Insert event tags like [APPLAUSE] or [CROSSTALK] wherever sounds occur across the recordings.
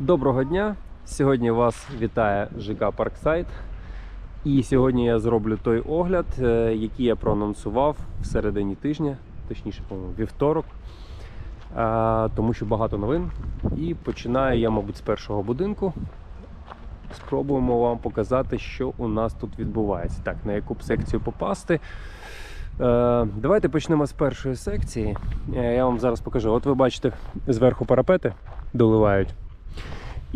Доброго дня! Сьогодні вас вітає ЖК Парксайд. І сьогодні я зроблю той огляд, е, який я проанонсував в середині тижня, точніше, по-моєму, вівторок. Е, Тому що багато новин. І починаю я, мабуть, з першого будинку. Спробуємо вам показати, що у нас тут відбувається. Так, на яку б секцію попасти. Е, Давайте почнемо з першої секції. Я вам зараз покажу. От ви бачите, зверху парапети доливають.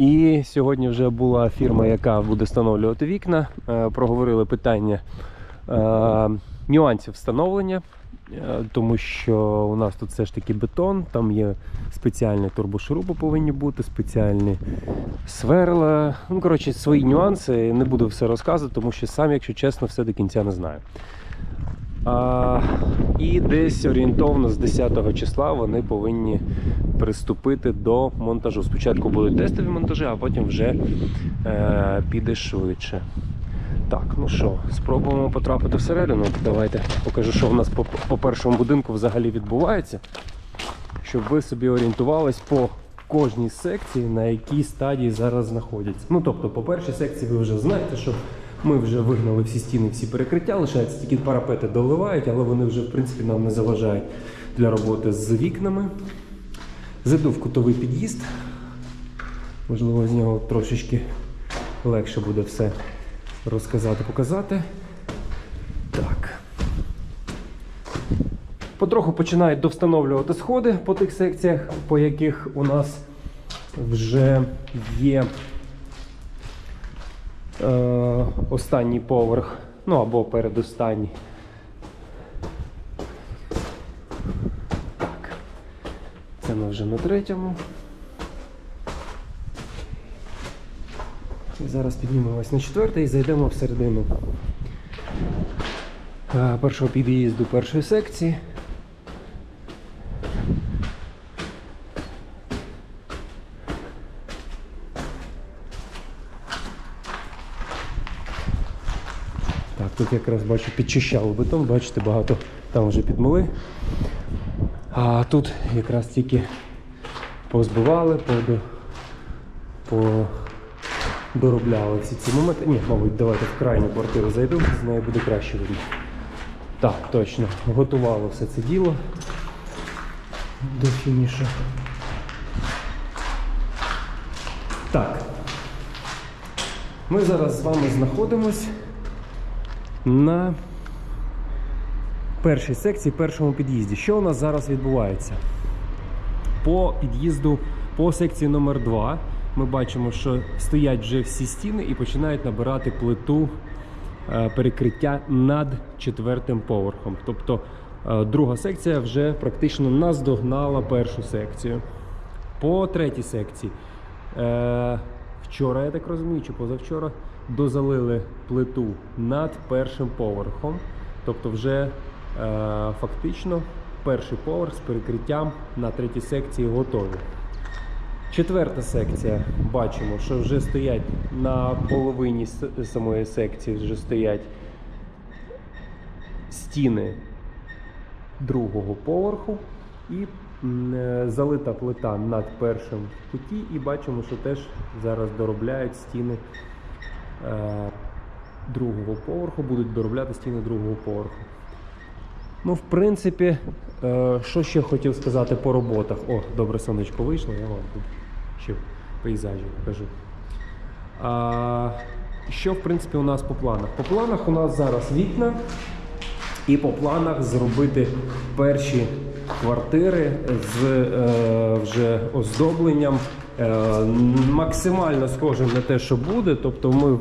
І сьогодні вже була фірма, яка буде встановлювати вікна. Е, Проговорили питання е, нюансів встановлення, е, тому що у нас тут все ж таки бетон, там є спеціальні турбошуруби повинні бути, спеціальні сверла. Ну, коротше, свої нюанси. Не буду все розказувати, тому що сам, якщо чесно, все до кінця не знаю. А, і десь орієнтовно з 10 числа вони повинні приступити до монтажу. Спочатку будуть тестові монтажі, а потім вже е, піде швидше. Так, ну що, спробуємо потрапити всередину. Давайте покажу, що у нас по, по першому будинку взагалі відбувається, щоб ви собі орієнтувались по кожній секції, на якій стадії зараз знаходяться. Ну тобто, по першій секції ви вже знаєте, що ми вже вигнали всі стіни, всі перекриття, лишається тільки парапети доливають, але вони вже в принципі нам не заважають для роботи з вікнами. Зайду в кутовий під'їзд. Можливо, з нього трошечки легше буде все розказати, показати. Так. Потроху починають довстановлювати сходи по тих секціях, по яких у нас вже є е, останній поверх, ну або передостанній. Так. Це ми вже на третьому. І зараз піднімемось на четвертий і зайдемо всередину е, першого під'їзду першої секції. Так, тут якраз бачу підчищали бетон, бачите, багато там вже підмили. А тут якраз тільки позбивали, доробляли всі ці моменти. Ні, мабуть, давайте в крайню квартиру зайду, з нею буде краще видно. Так, точно, готувало все це діло до фінішу. Так. Ми зараз з вами знаходимось на першій секції, першому під'їзді. Що у нас зараз відбувається? По під'їзду, по секції номер 2 ми бачимо, що стоять вже всі стіни і починають набирати плиту е, перекриття над четвертим поверхом. Тобто е, друга секція вже практично наздогнала першу секцію. По третій секції. Е, вчора, я так розумію, чи позавчора дозалили плиту над першим поверхом. Тобто, вже е, фактично перший поверх з перекриттям на третій секції готові. Четверта секція. Бачимо, що вже стоять на половині самої секції, вже стоять стіни другого поверху і е, залита плита над першим куті, і бачимо, що теж зараз доробляють стіни другого поверху, будуть доробляти стіни другого поверху. Ну, в принципі, е, що ще хотів сказати по роботах. О, добре сонечко вийшло, я вам тут ще пейзажі покажу. А, що, в принципі, у нас по планах? По планах у нас зараз вікна, і по планах зробити перші квартири з е, вже оздобленням е, максимально схожим на те, що буде. Тобто ми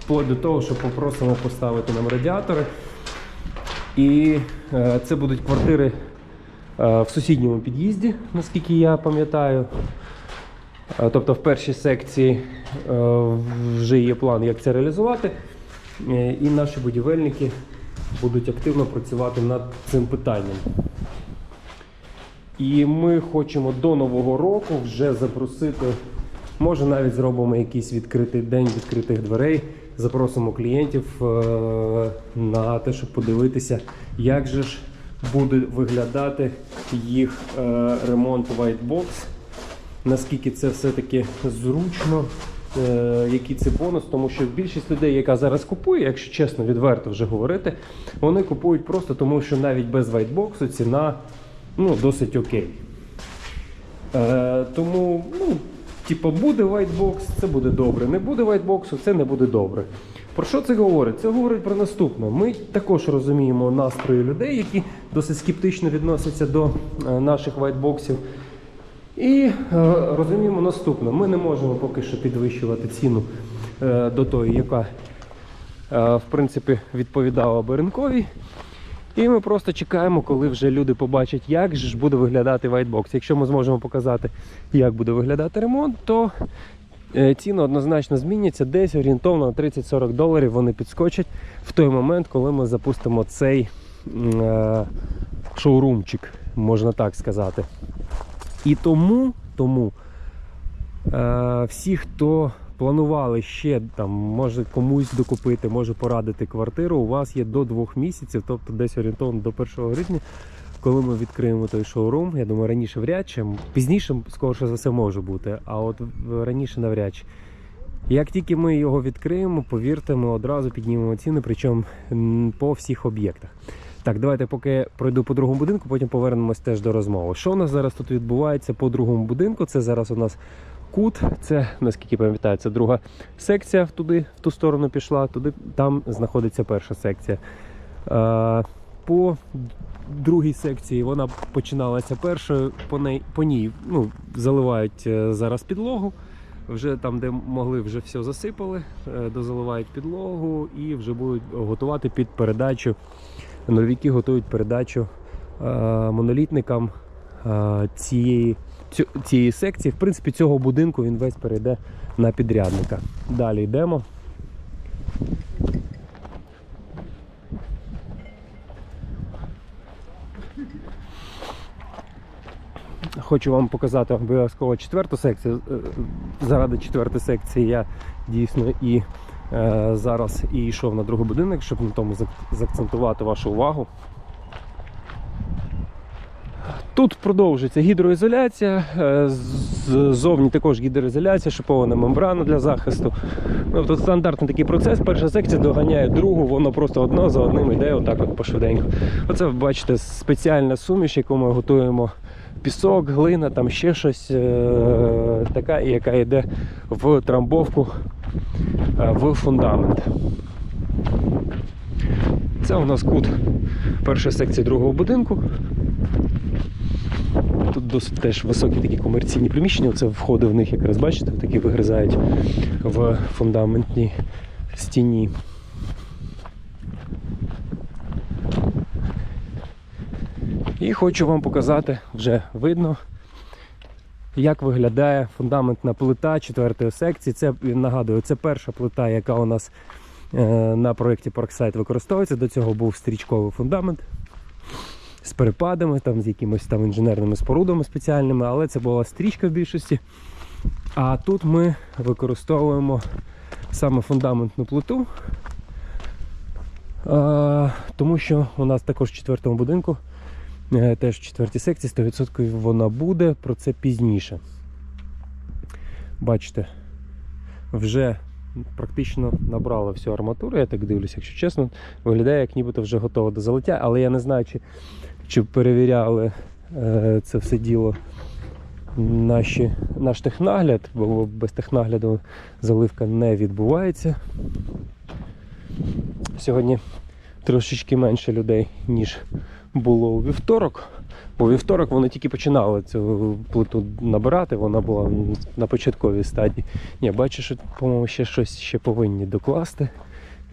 вплоть до того, що попросимо поставити нам радіатори. І е, це будуть квартири е, в сусідньому під'їзді, наскільки я пам'ятаю. Е, Тобто в першій секції е, вже є план, як це реалізувати. Е, І наші будівельники будуть активно працювати над цим питанням. І ми хочемо до Нового року вже запросити, може навіть зробимо якийсь відкритий день відкритих дверей. Запросимо клієнтів е, на те, щоб подивитися, як же ж буде виглядати їх е, ремонт White Box наскільки це все-таки зручно, е, який це бонус, тому що більшість людей, яка зараз купує, якщо чесно, відверто вже говорити, вони купують просто тому, що навіть без вайтбоксу ціна ну, досить окей. Е, тому, ну, типу, буде вайтбокс, це буде добре. Не буде вайтбоксу, це не буде добре. Про що це говорить? Це говорить про наступне. Ми також розуміємо настрої людей, які досить скептично відносяться до е, наших вайтбоксів. І е, розуміємо наступне: ми не можемо поки що підвищувати ціну е, до тої, яка е, в принципі відповідала би ринковій. І ми просто чекаємо, коли вже люди побачать, як ж буде виглядати вайтбокс. Якщо ми зможемо показати, як буде виглядати ремонт, то е, ціни однозначно зміняться. Десь орієнтовно на 30-40 доларів вони підскочать в той момент, коли ми запустимо цей е, шоурумчик, можна так сказати. І тому, тому е, всі, хто планували ще там, може комусь докупити, може порадити квартиру, у вас є до двох місяців, тобто десь орієнтовно до 1 грудня, коли ми відкриємо той шоурум. Я думаю, раніше вряд чи пізніше, скоріше за все, може бути, а от раніше навряд чи. Як тільки ми його відкриємо, повірте, ми одразу піднімемо ціни, причому по всіх об'єктах. Так, давайте поки пройду по другому будинку, потім повернемось теж до розмови. Що у нас зараз тут відбувається по другому будинку? Це зараз у нас кут. Це, наскільки пам'ятаю, це друга секція туди, в ту сторону пішла, туди там знаходиться перша секція. Е, по другій секції вона починалася першою, по, ней, по ній ну, заливають е, зараз підлогу. Вже там, де могли, вже все засипали, е, дозаливають підлогу і вже будуть готувати під передачу. Нульовіки готують передачу монолітникам цієї, цієї секції. В принципі, цього будинку він весь перейде на підрядника. Далі йдемо. Хочу вам показати обов'язково четверту секцію. Е, Заради четвертої секції я дійсно і е, зараз і йшов на другий будинок, щоб на тому заакцентувати вашу увагу. Тут продовжується гідроізоляція, е, ззовні також гідроізоляція, шипована мембрана для захисту. Ну, Тут стандартний такий процес. Перша секція доганяє другу, воно просто одно за одним йде отак от пошвиденько. Оце ви бачите спеціальна суміш, яку ми готуємо. Пісок, глина, там ще щось е- така, яка йде в трамбовку е, в фундамент. Це у нас кут першої секції другого будинку. Тут досить теж високі такі комерційні приміщення. Це входи в них якраз бачите, такі вигризають в фундаментній стіні. І хочу вам показати, вже видно, як виглядає фундаментна плита четвертої секції. Це нагадую, це перша плита, яка у нас е, на проєкті Parkside використовується. До цього був стрічковий фундамент з перепадами, там, з якимось там інженерними спорудами спеціальними, але це була стрічка в більшості. А тут ми використовуємо саме фундаментну плиту, тому що у нас також в четвертому будинку, е, теж в четвертій секції 100% вона буде, про це пізніше. Бачите, вже практично набрала всю арматуру, я так дивлюся, якщо чесно, виглядає як нібито вже готово до залиття, але я не знаю, чи, чи перевіряли е, це все діло наші, наш технагляд, бо без технагляду заливка не відбувається. Сьогодні трошечки менше людей, ніж було у вівторок. Бо вівторок вони тільки починали цю плиту набирати, вона була на початковій стадії. Ні, бачу, що, по-моєму, ще щось ще повинні докласти.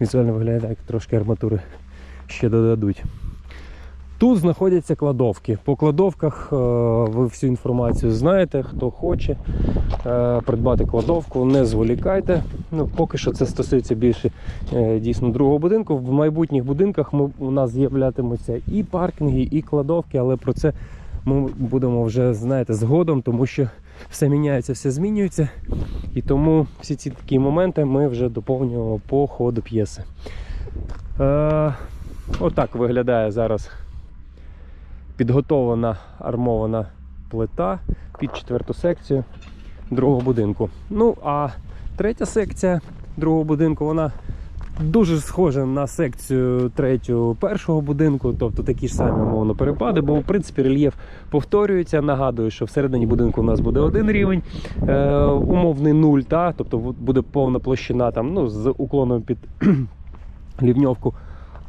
Візуально виглядає, як трошки арматури ще додадуть. Тут знаходяться кладовки. По кладовках е, ви всю інформацію знаєте, хто хоче е, придбати кладовку, не зволікайте. Ну, поки що це стосується більше е, дійсно другого будинку. В майбутніх будинках ми, у нас з'являтимуться і паркінги, і кладовки, але про це ми будемо вже знаєте, згодом, тому що все міняється, все змінюється. І тому всі ці такі моменти ми вже доповнюємо по ходу п'єси. Е, отак виглядає зараз підготовлена армована плита під четверту секцію другого будинку. Ну а третя секція другого будинку, вона дуже схожа на секцію третю першого будинку, тобто такі ж самі умовно перепади, бо в принципі рельєф повторюється. Нагадую, що всередині будинку у нас буде один рівень, е, умовний нуль, та, тобто буде повна площина там, ну, з уклоном під [CLEARS THROAT] лівньовку.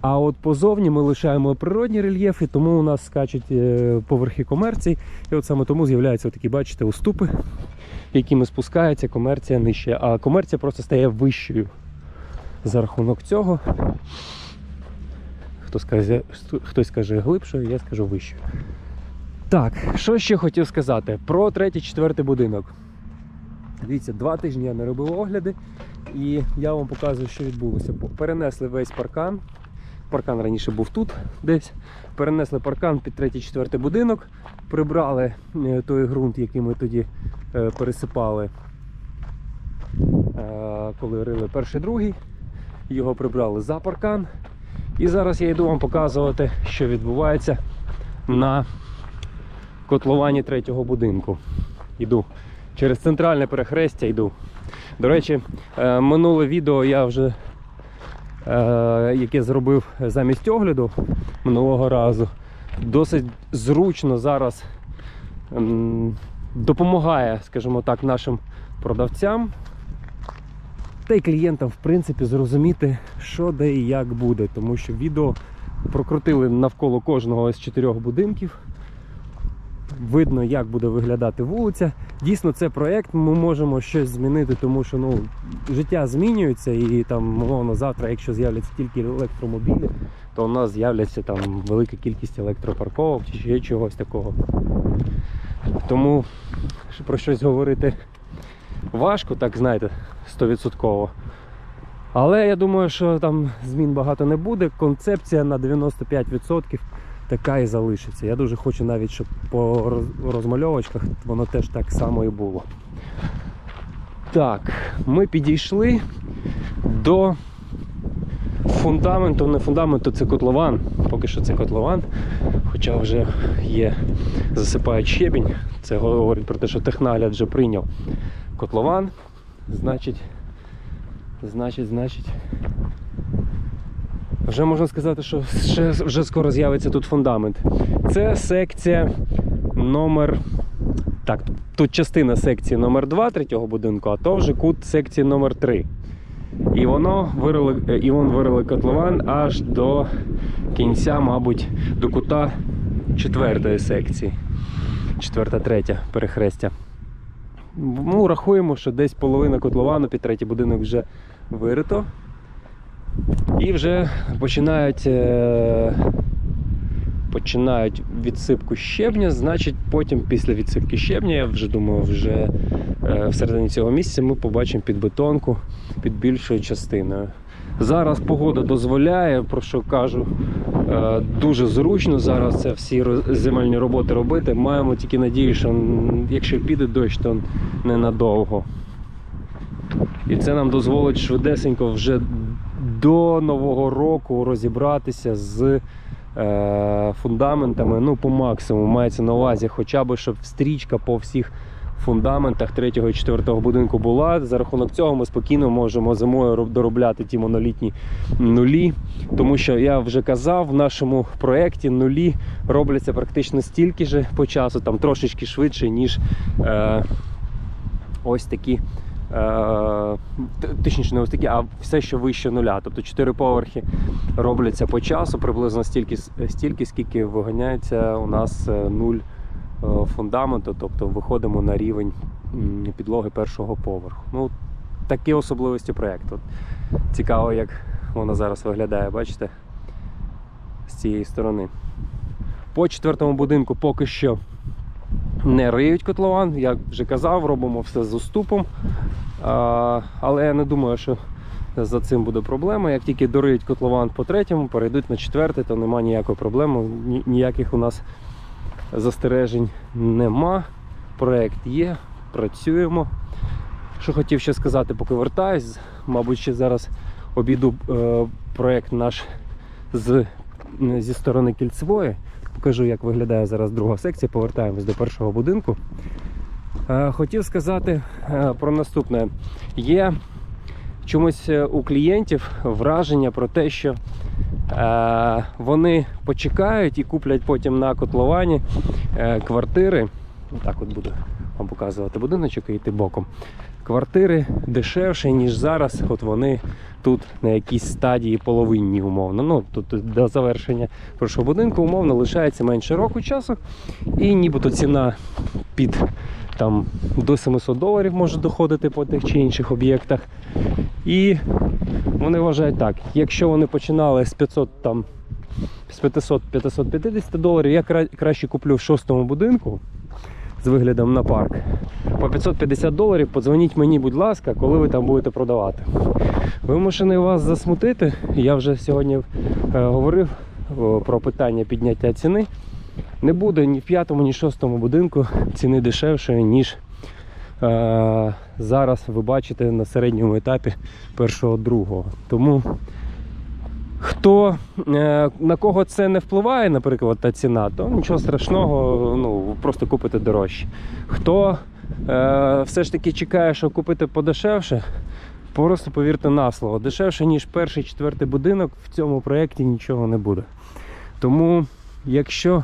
А от позовні ми лишаємо природні рельєфи, тому у нас скачуть е, поверхи комерції. І от саме тому з'являються такі, бачите, уступи, якими спускається комерція нижче. А комерція просто стає вищою за рахунок цього. Хто скаже, хтось каже глибшою, я скажу вищою. Так, що ще хотів сказати про третій, четвертий будинок. Дивіться, два тижні я не робив огляди, і я вам показую, що відбулося. Перенесли весь паркан. Паркан раніше був тут десь. Перенесли паркан під третій, четвертий будинок, прибрали е, той ґрунт, який ми тоді е, пересипали, е, коли рили перший, другий. Його прибрали за паркан. І зараз я йду вам показувати, що відбувається на котловані третього будинку. Йду через центральне перехрестя йду. До речі, минуле відео я вже яке зробив замість огляду минулого разу, досить зручно зараз допомагає, скажімо так, нашим продавцям та й клієнтам, в принципі, зрозуміти, що де і як буде. Тому що відео прокрутили навколо кожного з чотирьох будинків. Видно, як буде виглядати вулиця. Дійсно, це проект, ми можемо щось змінити, тому що ну, життя змінюється, і там, умовно, завтра, якщо з'являться тільки електромобілі, то у нас з'являться там велика кількість електропарковок чи ще чогось такого. Тому про щось говорити важко, так знаєте, 100%. Але я думаю, що там змін багато не буде. Концепція на 95% така і залишиться. Я дуже хочу навіть, щоб по розмальовочках воно теж так само і було. Так, ми підійшли до фундаменту, не фундаменту, це котлован. Поки що це котлован, хоча вже є, засипають щебінь. Це говорить про те, що технагляд вже прийняв котлован. Значить, значить, значить. Вже можна сказати, що ще, вже скоро з'явиться тут фундамент. Це секція номер. Так, тут частина секції номер 2 третього будинку, а то вже кут секції номер 3. І воно вирили, і вон вирили котлован аж до кінця, мабуть, до кута четвертої секції. Четверта, третя перехрестя. Ну, рахуємо, що десь половина котловану під третій будинок вже вирито. І вже починають, е, починають відсипку щебня, значить потім після відсипки щебня, я вже думаю, вже е, всередині цього місяця ми побачимо підбетонку під більшою частиною. Зараз погода дозволяє, про що кажу, е, дуже зручно зараз це всі земельні роботи робити. Маємо тільки надію, що якщо піде дощ, то ненадовго. І це нам дозволить швидесенько вже до Нового року розібратися з е, фундаментами. Ну, по максимуму мається на увазі, хоча б щоб стрічка по всіх фундаментах третього і четвертого будинку була. За рахунок цього ми спокійно можемо зимою доробляти ті монолітні нулі. Тому що я вже казав, в нашому проєкті нулі робляться практично стільки же по часу, там трошечки швидше, ніж е, ось такі. Е, точніше, не ось такі, а все, що вище нуля. Тобто 4 поверхи робляться по часу, приблизно стільки, стільки скільки виганяється у нас е, нуль е, фундаменту, тобто виходимо на рівень підлоги першого поверху. Ну, такі особливості проєкту. Цікаво, як воно зараз виглядає, бачите? З цієї сторони. По четвертому будинку поки що не риють котлован, як вже казав, робимо все з уступом. Але я не думаю, що за цим буде проблема. Як тільки дориють котлован по третьому, перейдуть на четвертий, то немає ніякої проблеми. Ніяких у нас застережень нема. Проект є, працюємо. Що хотів ще сказати, поки вертаюсь, мабуть, ще зараз обійду е, проект наш з, зі сторони кільцевої, покажу, як виглядає зараз друга секція. Повертаємось до першого будинку. Е, Хотів сказати е, про наступне. Є чомусь е, у клієнтів враження про те, що вони почекають і куплять потім на котловані квартири. Так от буду вам показувати будиночок і йти боком. Квартири дешевше, ніж зараз. От вони тут на якійсь стадії половинні, умовно. Ну тут до завершення першого будинку умовно лишається менше року часу, і нібито ціна під там до 700 доларів може доходити по тих чи інших об'єктах. І вони вважають так, якщо вони починали з 500 там з 500-550 доларів, я кра- краще куплю в шостому будинку з виглядом на парк. По 550 доларів подзвоніть мені, будь ласка, коли ви там будете продавати. Вимушений вас засмутити. Я вже сьогодні е, говорив про питання підняття ціни. Не буде ні в п'ятому, ні в шостому будинку ціни дешевшої, ніж е, зараз ви бачите на середньому етапі першого другого. Тому хто е, на кого це не впливає, наприклад, та ціна, то нічого страшного, ну просто купите дорожче. Хто е, все ж таки чекає, що купити подешевше, просто повірте на слово, дешевше, ніж перший четвертий будинок в цьому проєкті нічого не буде. Тому, якщо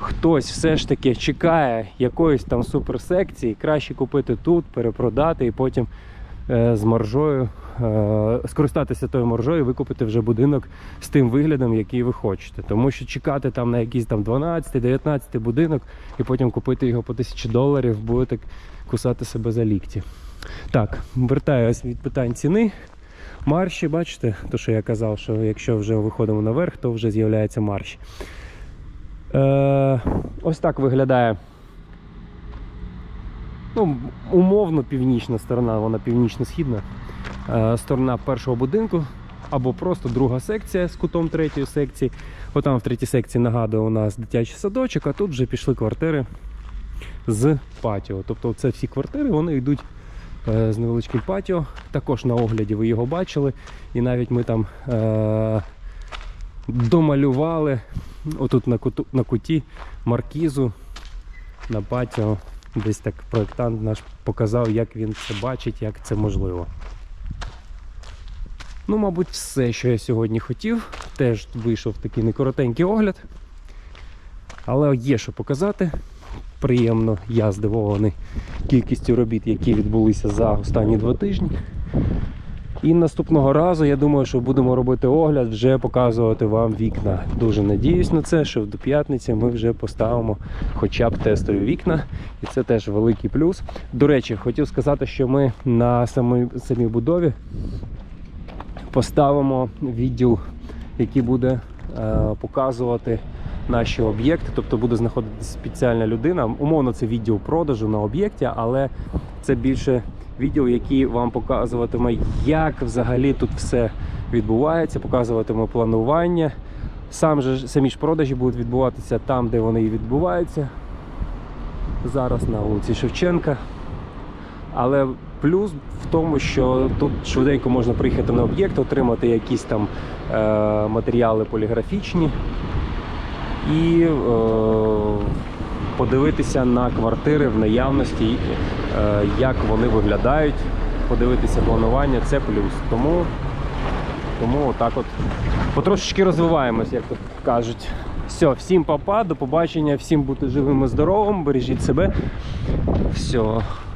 хтось все ж таки чекає якоїсь там суперсекції, краще купити тут, перепродати і потім е, з маржою, скористатися тою маржою і викупити вже будинок з тим виглядом, який ви хочете. Тому що чекати там на якийсь там 12-19 будинок і потім купити його по 1000 доларів, будете кусати себе за лікті. Так, вертаюсь від питань ціни. Марші, бачите, то що я казав, що якщо вже виходимо наверх, то вже з'являється марш. Е, ось так виглядає ну, умовно північна сторона, вона північно-східна. Е, сторона першого будинку або просто друга секція з кутом третьої секції. Отам в третій секції нагадую, у нас дитячий садочок, а тут вже пішли квартири з патіо. Тобто це всі квартири вони йдуть е, з невеличким патіо. Також на огляді ви його бачили. І навіть ми там е, домалювали отут на, куту, на куті маркізу на патіо. Десь так проєктант наш показав, як він це бачить, як це можливо. Ну, мабуть, все, що я сьогодні хотів. Теж вийшов такий некоротенький огляд. Але є що показати. Приємно, я здивований кількістю робіт, які відбулися за останні два тижні. І наступного разу, я думаю, що будемо робити огляд, вже показувати вам вікна. Дуже надіюсь на це, що до п'ятниці ми вже поставимо хоча б тестові вікна. І це теж великий плюс. До речі, хотів сказати, що ми на самій, самій будові поставимо відділ, який буде е, показувати наші об'єкти. Тобто буде знаходитися спеціальна людина. Умовно, це відділ продажу на об'єкті, але це більше відділ, який вам показуватиме, як взагалі тут все відбувається, показуватиме планування. Сам же, самі ж продажі будуть відбуватися там, де вони і відбуваються. Зараз на вулиці Шевченка. Але плюс в тому, що тут швиденько можна приїхати на об'єкт, отримати якісь там е, матеріали поліграфічні і е, подивитися на квартири в наявності, е, як вони виглядають, подивитися планування це плюс. Тому, тому отак от потрошечки розвиваємось, як тут кажуть. Все, всім папа, до побачення, всім бути живим і здоровим, бережіть себе. Все,